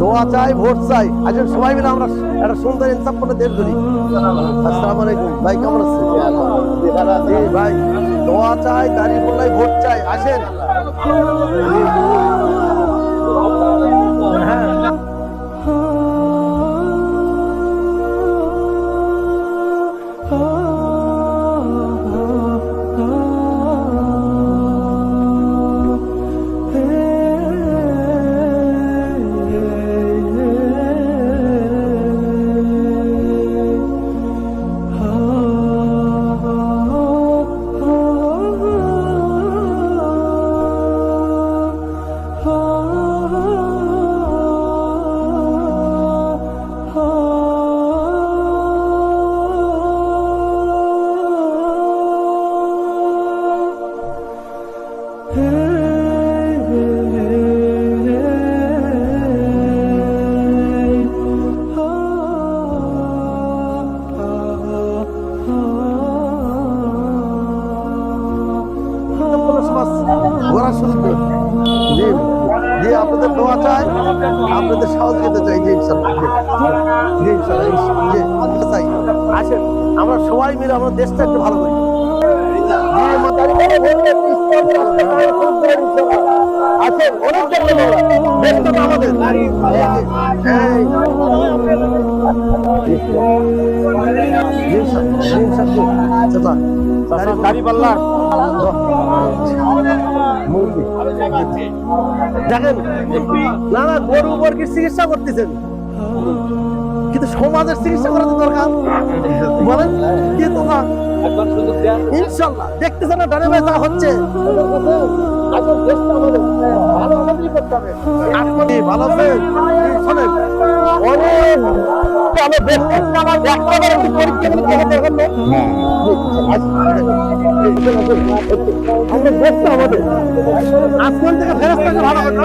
দোয়া চাই ভোট চাই আসেন সবাই মিলে আমরা একটা সুন্দর ইনসাফ করে দেশ ধরি আসসালামু আলাইকুম ভাই কেমন আছেন ভাই দোয়া চাই দাঁড়িয়ে বললাই ভোট চাই আসেন হ্যাঁ oh. জি আপনাদের দোয়া চাই আপনাদের সহযোগিতা চাই জি ইনশাল্লাহ আসেন আমরা সবাই মিলে আমরা দেশটা একটু ভালো করি জি, আমার দাড়ি বড় বড় ইসলামের রাস্তায় আমরা খুব করে ইনশাল্লাহ। আসেন অনেক দেশটা আমাদের এই, এই। জি, ইনশাল্লাহ, জি, ইনশাল্লাহ। চাচা, চাচা, দাড়ি পাল্লা মুরগি। দেখেন না না গরু মুরগির চিকিৎসা করতেছেন। কিন্তু সমাজের চিকিৎসা করা তো দরকার। বলেন কি তোমরা? ইনশাল্লাহ দেখতেছেন না ডানে যা হচ্ছে। ভালো আমাদেরই করতে হবে। ভালো আছেন? শোনেন, ভালো দেখতে আমার একটা বার একটু পরীক্ষা দেখে দেখেন না? আমরা আমাদের আজকাল থেকে ফেরত ভালো করতে